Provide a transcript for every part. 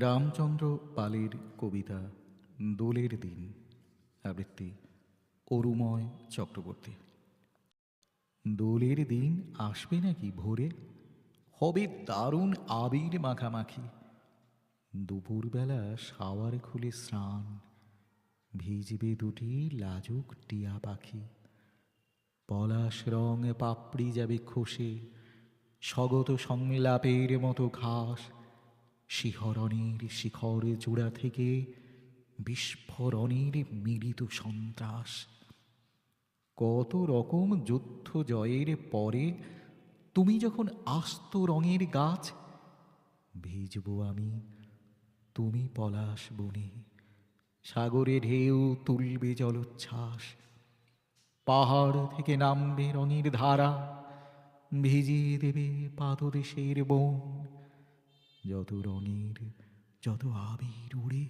রামচন্দ্র পালের কবিতা দোলের দিন, আবৃত্তি অরুময় চক্রবর্তী। দোলের দিন আসবে নাকি ভোরে? হবে দারুণ আবির মাখামাখি। দুপুরবেলা শাওয়ার খুলে স্নান, ভিজবে দুটি লাজুক টিয়া পাখি। পলাশ রং পাপড়ি যাবে খসে, স্বগত সংলাপের মতো ঘাস শিহরণের শিখর চূড়া থেকে বিস্ফোরণের মিলিত সন্ত্রাস। কত রকম যুদ্ধ জয়ের পরে তুমি যখন আস্ত রঙের গাছ, ভিজব আমি, তুমি পলাশ বনে। সাগরে ঢেউ তুলবে জলোচ্ছ্বাস। পাহাড় থেকে নামবে রঙের ধারা, ভিজিয়ে দেবে পাদদেশের বন। যত রঙের যত আবির উড়ে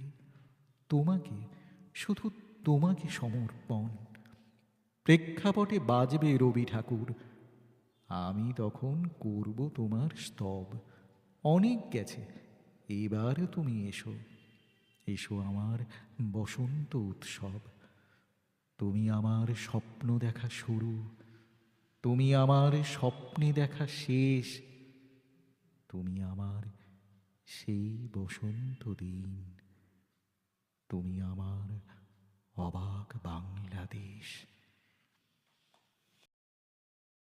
তোমাকে, শুধু তোমাকে সমর্পণ। প্রেক্ষাপটে বাজবে রবি ঠাকুর। আমি তখন করব তোমার স্তব। অনেক গেছে, এবার তুমি এসো। এসো আমার বসন্ত উৎসব। তুমি আমার স্বপ্ন দেখা শুরু। তুমি আমার স্বপ্নে দেখা শেষ। তুমি আমার সেই বসন্ত দিন। তুমি আমার অবাক বাংলাদেশ।